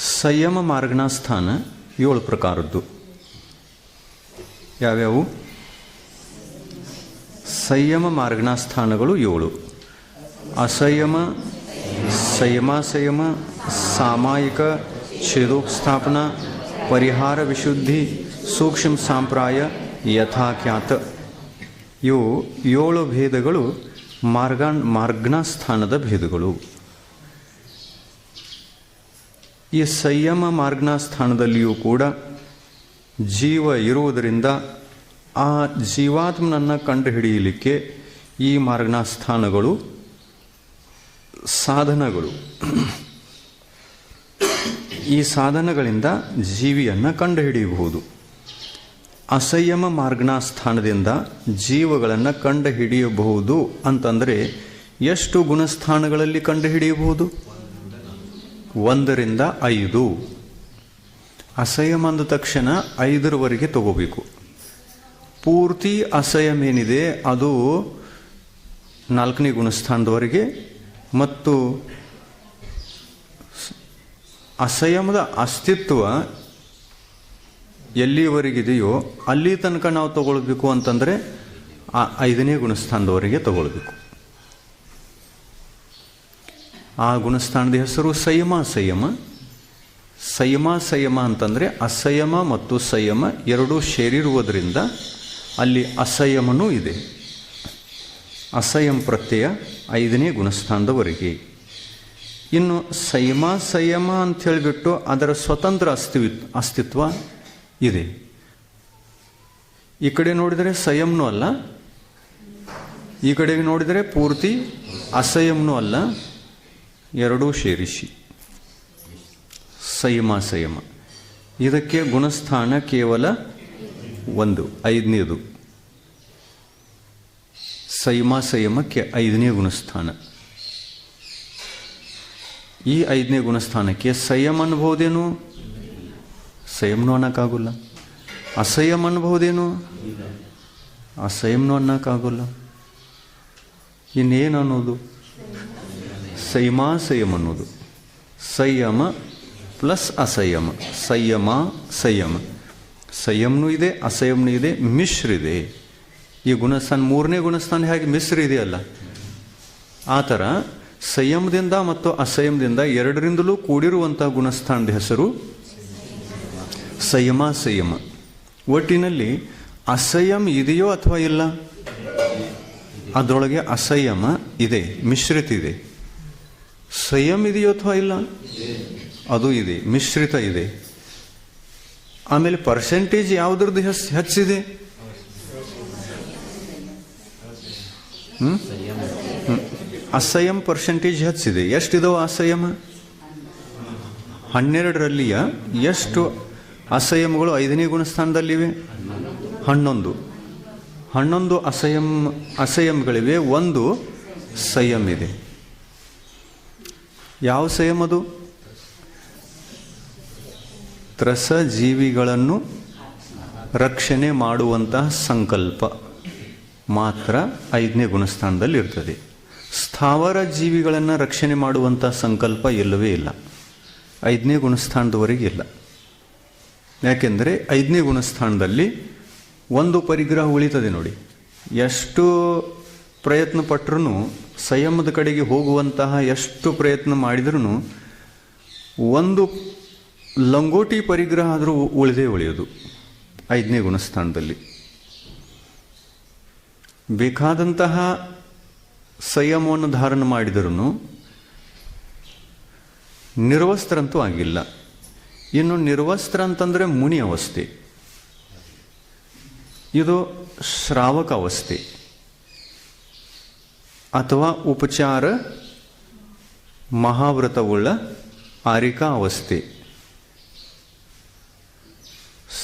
ಸಂಯಮ ಮಾರ್ಗನ ಸ್ಥಾನ ಏಳು ಪ್ರಕಾರದ್ದು. ಯಾವ್ಯಾವು? ಸಂಯಮ ಮಾರ್ಗನ ಸ್ಥಾನಗಳು ಏಳು. ಅಸಂಯಮ, ಸಂಯಮಾಸಯಮ ಸಂಯಮ ಸಾಮಾಯಿಕ, ಛೇದೋಪಸ್ಥಾಪನ, ಪರಿಹಾರ ವಿಶುದ್ಧಿ, ಸೂಕ್ಷ್ಮ ಸಾಂಪ್ರಾಯ, ಯಥಾಖ್ಯಾತ. ಇವು ಏಳು ಭೇದಗಳು ಮಾರ್ಗ ಮಾರ್ಗನ ಸ್ಥಾನದ ಭೇದಗಳು. ಈ ಸಂಯಮ ಮಾರ್ಗನ ಸ್ಥಾನದಲ್ಲಿಯೂ ಕೂಡ ಜೀವ ಇರುವುದರಿಂದ ಆ ಜೀವಾತ್ಮನನ್ನು ಕಂಡುಹಿಡಿಯಲಿಕ್ಕೆ ಈ ಮಾರ್ಗನ ಸ್ಥಾನಗಳು ಸಾಧನಗಳು. ಈ ಸಾಧನಗಳಿಂದ ಜೀವಿಯನ್ನು ಕಂಡುಹಿಡಿಯಬಹುದು. ಅಸಂಯಮ ಮಾರ್ಗನ ಸ್ಥಾನದಿಂದ ಜೀವಗಳನ್ನು ಕಂಡುಹಿಡಿಯಬಹುದು ಅಂತಂದರೆ ಎಷ್ಟು ಗುಣಸ್ಥಾನಗಳಲ್ಲಿ ಕಂಡುಹಿಡಿಯಬಹುದು? ಒಂದರಿಂದ ಐದು. ಅಸಂಯಮ ಅಂದ ತಕ್ಷಣ ಐದರವರೆಗೆ ತಗೋಬೇಕು. ಪೂರ್ತಿ ಅಸಹ್ಯಮ್ ಏನಿದೆ ಅದು ನಾಲ್ಕನೇ ಗುಣಸ್ಥಾನದವರೆಗೆ ಮತ್ತು ಅಸಹ್ಯಮದ ಅಸ್ತಿತ್ವ ಎಲ್ಲಿವರೆಗಿದೆಯೋ ಅಲ್ಲಿ ತನಕ ನಾವು ತಗೊಳ್ಬೇಕು ಅಂತಂದರೆ ಆ ಐದನೇ ಗುಣಸ್ಥಾನದವರೆಗೆ ತಗೊಳ್ಬೇಕು. ಆ ಗುಣಸ್ಥಾನದ ಹೆಸರು ಸಂಯಮ ಸಂಯಮ. ಸಂಯಮ ಸಂಯಮ ಅಂತಂದರೆ ಅಸಂಯಮ ಮತ್ತು ಸಂಯಮ ಎರಡೂ ಸೇರಿರುವುದರಿಂದ ಅಲ್ಲಿ ಅಸಂಯಮನೂ ಇದೆ. ಅಸಯಂ ಪ್ರತ್ಯಯ ಐದನೇ ಗುಣಸ್ಥಾನದವರೆಗೆ. ಇನ್ನು ಸಂಯಮ ಸಂಯಮ ಅಂತ ಹೇಳಿಬಿಟ್ಟು ಅದರ ಸ್ವತಂತ್ರ ಅಸ್ತಿವಿ, ಅಸ್ತಿತ್ವ ಇದೆ. ಈ ಕಡೆ ನೋಡಿದರೆ ಸಂಯಮನೂ ಅಲ್ಲ. ಈ ಕಡೆಗೆ ನೋಡಿದರೆ ಪೂರ್ತಿ ಅಸಂಯಮನೂ ಅಲ್ಲ. ಎರಡೂ ಸೇರಿಸಿ. ಸಂಯಮ ಸಂಯಮ. ಇದಕ್ಕೆ ಗುಣಸ್ಥಾನ ಕೇವಲ ಒಂದು, ಐದನೇದು. ಸಂಯಮ, ಸಂಯಮಕ್ಕೆ ಐದನೇ ಗುಣಸ್ಥಾನ. ಈ ಐದನೇ ಗುಣಸ್ಥಾನಕ್ಕೆ ಸಂಯಮ ಅನ್ಬಹುದೇನು? ಸಂಯಮನೂ ಅನ್ನೋಕ್ಕಾಗಲ್ಲ. ಅಸಂಯಮ ಅನ್ಬಹುದೇನು? ಅಸಂಯಮನೂ ಅನ್ನೋಕ್ಕಾಗಲ್ಲ. ಇನ್ನೇನು ಅನ್ನೋದು? ಸಂಯಮ ಸಂಯಮ ಅನ್ನೋದು. ಸಂಯಮ ಪ್ಲಸ್ ಅಸಂಯಮ. ಸಂಯಮ ಸಂಯಮ. ಸಂಯಮನೂ ಇದೆ, ಅಸಂಯಮನೂ ಇದೆ, ಮಿಶ್ರ ಇದೆ. ಈ ಗುಣಸ್ಥಾನ, ಮೂರನೇ ಗುಣಸ್ಥಾನ ಹೇಗೆ ಮಿಶ್ರ ಇದೆಯಲ್ಲ? ಆ ಥರ ಸಂಯಮದಿಂದ ಮತ್ತು ಅಸಂಯಮದಿಂದ ಎರಡರಿಂದಲೂ ಕೂಡಿರುವಂಥ ಗುಣಸ್ಥಾನದ ಹೆಸರು ಸಂಯಮ ಸಂಯಮ. ಒಟ್ಟಿನಲ್ಲಿ ಅಸಂಯಮ ಇದೆಯೋ ಅಥವಾ ಇಲ್ಲ? ಅದರೊಳಗೆ ಅಸಂಯಮ ಇದೆ, ಮಿಶ್ರಿತ ಇದೆ. ಸಂಯಮ ಇದೆಯೋ ಅಥವಾ ಇಲ್ಲ? ಅದು ಇದೆ ಮಿಶ್ರಿತ ಇದೆ. ಆಮೇಲೆ ಪರ್ಸೆಂಟೇಜ್ ಯಾವುದ್ರದ್ದು ಹೆಸ್ ಹೆಚ್ಚಿದೆ? ಅಸಯಂ ಪರ್ಸೆಂಟೇಜ್ ಹೆಚ್ಚಿದೆ. ಎಷ್ಟಿದಾವೆ ಅಸಯಮ? ಹನ್ನೆರಡರಲ್ಲಿಯ? ಎಷ್ಟು ಅಸಯಮಗಳು ಐದನೇ ಗುಣಸ್ಥಾನದಲ್ಲಿವೆ? ಹನ್ನೊಂದು. ಹನ್ನೊಂದು ಅಸಯಂ ಅಸಯಂಗಳಿವೆ ಒಂದು ಸಯಂ ಇದೆ. ಯಾವ ಸಂಯಮ ಅದು ತ್ರಸ ಜೀವಿಗಳನ್ನು ರಕ್ಷಣೆ ಮಾಡುವಂತಹ ಸಂಕಲ್ಪ ಮಾತ್ರ ಐದನೇ ಗುಣಸ್ಥಾನದಲ್ಲಿ ಇರ್ತದೆ. ಸ್ಥಾವರ ಜೀವಿಗಳನ್ನು ರಕ್ಷಣೆ ಮಾಡುವಂಥ ಸಂಕಲ್ಪ ಇಲ್ಲವೇ ಇಲ್ಲ. ಐದನೇ ಗುಣಸ್ಥಾನದವರೆಗೆ ಇಲ್ಲ. ಯಾಕೆಂದರೆ ಐದನೇ ಗುಣಸ್ಥಾನದಲ್ಲಿ ಒಂದು ಪರಿಗ್ರಹ ಉಳಿತದೆ ನೋಡಿ. ಎಷ್ಟು ಪ್ರಯತ್ನ ಪಟ್ಟರೂ ಸಂಯಮದ ಕಡೆಗೆ ಹೋಗುವಂತಹ ಎಷ್ಟು ಪ್ರಯತ್ನ ಮಾಡಿದ್ರೂ ಒಂದು ಲಂಗೋಟಿ ಪರಿಗ್ರಹ ಆದರೂ ಉಳಿದೇ ಉಳಿಯೋದು, ಐದನೇ ಗುಣಸ್ಥಾನದಲ್ಲಿ. ಬೇಕಾದಂತಹ ಸಂಯಮವನ್ನು ಧಾರಣ ಮಾಡಿದರೂ ನಿರ್ವಸ್ತ್ರಂತೂ ಆಗಿಲ್ಲ. ಇನ್ನು ನಿರ್ವಸ್ತ್ರ ಅಂತಂದರೆ ಮುನಿ ಅವಸ್ಥೆ. ಇದು ಶ್ರಾವಕ ಅವಸ್ಥೆ. ಅಥವಾ ಉಪಚಾರ ಮಹಾವ್ರತವುಳ್ಳ ಆರಿಕಾ ಅವಸ್ಥೆ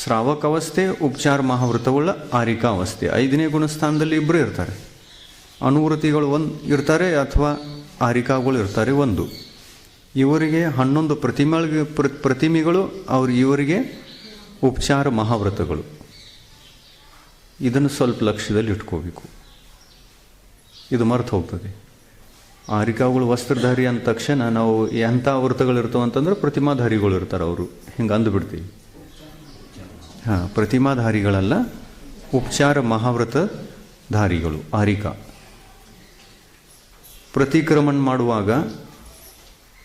ಶ್ರಾವಕ ಅವಸ್ಥೆ ಉಪಚಾರ ಮಹಾವ್ರತವುಳ್ಳ ಆರಿಕಾವಸ್ಥೆ. ಐದನೇ ಗುಣಸ್ಥಾನದಲ್ಲಿ ಇಬ್ಬರು ಇರ್ತಾರೆ. ಅನುವೃತಿಗಳು ಒಂದು ಇರ್ತಾರೆ ಅಥವಾ ಆರಿಕಾಗಳು ಇರ್ತಾರೆ ಒಂದು. ಇವರಿಗೆ ಹನ್ನೊಂದು ಪ್ರತಿಮೆಗಳಿಗೆ ಪ್ರ- ಪ್ರತಿಮೆಗಳು, ಅವರು ಇವರಿಗೆ ಉಪಚಾರ ಮಹಾವ್ರತಗಳು. ಇದನ್ನು ಸ್ವಲ್ಪ ಲಕ್ಷ್ಯದಲ್ಲಿ ಇಟ್ಕೋಬೇಕು. ಇದು ಮರ್ತು ಹೋಗ್ತದೆ. ಆರಿಕಾಗಳು ವಸ್ತ್ರಧಾರಿ ಅಂದ ತಕ್ಷಣ ನಾವು ಎಂಥ ವೃತ್ತಗಳಿರ್ತಾವ ಅಂತಂದ್ರೆ ಪ್ರತಿಮಾಧಾರಿಗಳು ಇರ್ತಾರೆ ಅವರು. ಹಿಂಗೆ ಅಂದುಬಿಡ್ತೀವಿ ಹಾಂ, ಪ್ರತಿಮಾಧಾರಿಗಳಲ್ಲ, ಉಪಚಾರ ಮಹಾವ್ರತ ಧಾರಿಗಳು ಆರಿಕಾ ಪ್ರತಿಕ್ರಮಣ ಮಾಡುವಾಗ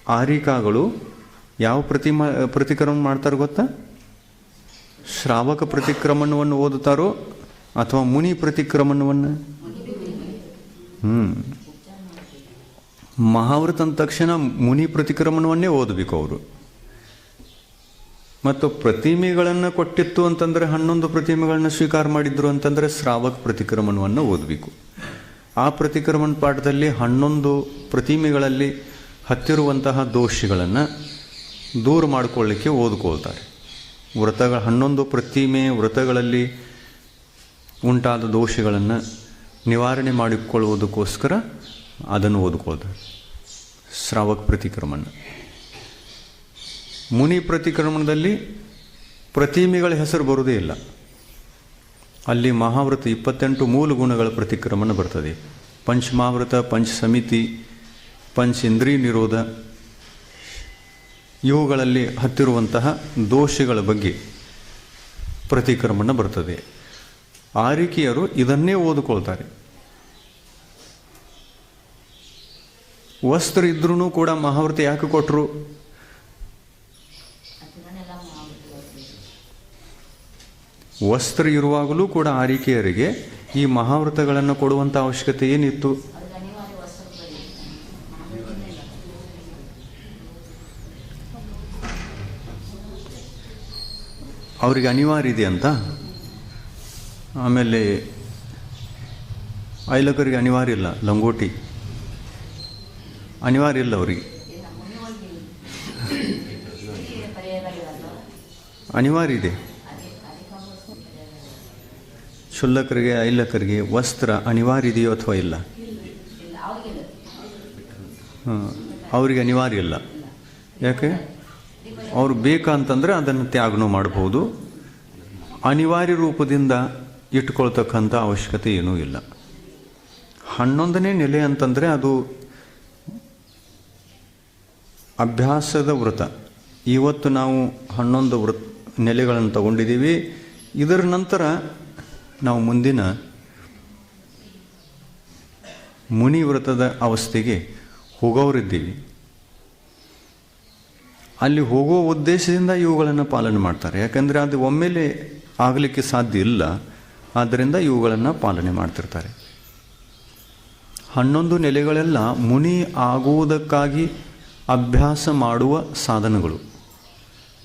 ಆರಿಕಾಗಳು ಯಾವ ಪ್ರತಿಮಾ, ಪ್ರತಿಕ್ರಮಣ ಮಾಡ್ತಾರೆ ಗೊತ್ತಾ? ಶ್ರಾವಕ ಪ್ರತಿಕ್ರಮಣವನ್ನು ಓದುತ್ತಾರೋ ಅಥವಾ ಮುನಿ ಪ್ರತಿಕ್ರಮಣವನ್ನು? ಹ್ಞೂ ಮಹಾವ್ರತ ಅಂದ ತಕ್ಷಣ ಮುನಿ ಪ್ರತಿಕ್ರಮಣವನ್ನೇ ಓದಬೇಕು ಅವರು. ಮತ್ತು ಪ್ರತಿಮೆಗಳನ್ನು ಕೊಟ್ಟಿತ್ತು ಅಂತಂದರೆ ಹನ್ನೊಂದು ಪ್ರತಿಮೆಗಳನ್ನ ಸ್ವೀಕಾರ ಮಾಡಿದ್ರು ಅಂತಂದರೆ ಶ್ರಾವಕ ಪ್ರತಿಕ್ರಮಣವನ್ನು ಓದಬೇಕು. ಆ ಪ್ರತಿಕ್ರಮಣ ಪಾಠದಲ್ಲಿ ಹನ್ನೊಂದು ಪ್ರತಿಮೆಗಳಲ್ಲಿ ಹತ್ತಿರುವಂತಹ ದೋಷಗಳನ್ನು ದೂರ ಮಾಡಿಕೊಳ್ಳಿಕ್ಕೆ ಓದ್ಕೊಳ್ತಾರೆ. ವ್ರತಗಳ ಹನ್ನೊಂದು ಪ್ರತಿಮೆ ವ್ರತಗಳಲ್ಲಿ ಉಂಟಾದ ದೋಷಗಳನ್ನು ನಿವಾರಣೆ ಮಾಡಿಕೊಳ್ಳುವುದಕ್ಕೋಸ್ಕರ ಅದನ್ನು ಓದ್ಕೊಳ್ತಾರೆ ಶ್ರಾವಕ ಪ್ರತಿಕ್ರಮಣ. ಮುನಿ ಪ್ರತಿಕ್ರಮಣದಲ್ಲಿ ಪ್ರತಿಮೆಗಳ ಹೆಸರು ಬರುವುದೇ ಇಲ್ಲ. ಅಲ್ಲಿ ಮಹಾವ್ರತ ಇಪ್ಪತ್ತೆಂಟು ಮೂಲ ಗುಣಗಳ ಪ್ರತಿಕ್ರಮಣ ಬರ್ತದೆ. ಪಂಚಮಾವೃತ ಪಂಚ ಸಮಿತಿ, ಪಂಚ ಇಂದ್ರಿಯ ನಿರೋಧ ಇವುಗಳಲ್ಲಿ ಹತ್ತಿರುವಂತಹ ದೋಷಗಳ ಬಗ್ಗೆ ಪ್ರತಿಕ್ರಮಣ ಬರ್ತದೆ. ಆರಿಕೆಯರು ಇದನ್ನೇ ಓದಿಕೊಳ್ತಾರೆ. ವಸ್ತ್ರ ಇದ್ರೂ ಕೂಡ ಮಹಾವೃತ ಯಾಕೆ ಕೊಟ್ಟರು ವಸ್ತ್ರ ಇರುವಾಗಲೂ ಕೂಡ ಆರಿಕೆಯರಿಗೆ ಈ ಮಹಾವೃತಗಳನ್ನು ಕೊಡುವಂಥ ಅವಶ್ಯಕತೆ ಏನಿತ್ತು? ಅವರಿಗೆ ಅನಿವಾರ್ಯ ಇದೆ ಅಂತ ಆಮೇಲೆ ಐಲಕರಿಗೆ ಅನಿವಾರ್ಯ ಇಲ್ಲ, ಲಂಗೋಟಿ. ಅನಿವಾರ್ಯ ಇಲ್ಲ ಅವರಿಗೆ. ಅನಿವಾರ್ಯ ಇದೆ. ಶುಲ್ಲಕರಿಗೆ ಐಲಕರಿಗೆ ವಸ್ತ್ರ ಅನಿವಾರ್ಯ ಇದೆಯೋ ಅಥವಾ ಇಲ್ಲ? ಅವರಿಗೆ ಅನಿವಾರ್ಯ ಇಲ್ಲ. ಯಾಕೆ? ಅವ್ರು ಬೇಕಂತಂದರೆ ಅದನ್ನು ತ್ಯಾಗನೂ ಮಾಡಬಹುದು ಅನಿವಾರ್ಯ ರೂಪದಿಂದ ಇಟ್ಕೊಳ್ತಕ್ಕಂಥ ಅವಶ್ಯಕತೆ ಏನೂ ಇಲ್ಲ. ಹನ್ನೊಂದನೇ ನೆಲೆ ಅಂತಂದರೆ ಅದು ಅಭ್ಯಾಸದ ವ್ರತ ಇವತ್ತು ನಾವು ಹನ್ನೊಂದು ವೃತ್ ನೆಲೆಗಳನ್ನು ತಗೊಂಡಿದ್ದೀವಿ. ಇದರ ನಂತರ ನಾವು ಮುಂದಿನ ಮುನಿ ವ್ರತದ ಅವಸ್ಥೆಗೆ ಹೋಗೋರಿದ್ದೀವಿ ಅಲ್ಲಿ ಹೋಗೋ ಉದ್ದೇಶದಿಂದ ಇವುಗಳನ್ನು ಪಾಲನೆ ಮಾಡ್ತಾರೆ. ಯಾಕಂದರೆ ಅದು ಒಮ್ಮೆಲೆ ಆಗಲಿಕ್ಕೆ ಸಾಧ್ಯ ಇಲ್ಲ. ಆದ್ದರಿಂದ ಇವುಗಳನ್ನು ಪಾಲನೆ ಮಾಡ್ತಿರ್ತಾರೆ. ಹನ್ನೊಂದು ನೆಲೆಗಳೆಲ್ಲ ಮುನಿ ಆಗುವುದಕ್ಕಾಗಿ ಅಭ್ಯಾಸ ಮಾಡುವ ಸಾಧನಗಳು.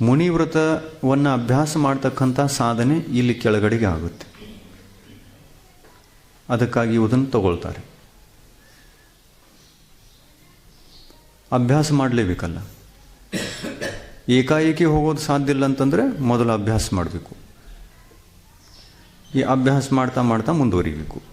ಮುನಿ ವ್ರತವನ್ನು ಅಭ್ಯಾಸ ಮಾಡ್ತಕ್ಕಂಥ ಸಾಧನೆ ಇಲ್ಲಿ ಕೆಳಗಡೆಗೆ ಆಗುತ್ತೆ. ಅದಕ್ಕಾಗಿ ಇದನ್ನು ತಗೊಳ್ತಾರೆ. ಅಭ್ಯಾಸ ಮಾಡಲೇಬೇಕಲ್ಲ. ಏಕಾಏಕಿ ಹೋಗೋದು ಸಾಧ್ಯ ಇಲ್ಲ ಅಂತಂದರೆ ಮೊದಲು ಅಭ್ಯಾಸ ಮಾಡಬೇಕು. ಈ ಅಭ್ಯಾಸ ಮಾಡ್ತಾ ಮಾಡ್ತಾ ಮುಂದುವರಿಬೇಕು.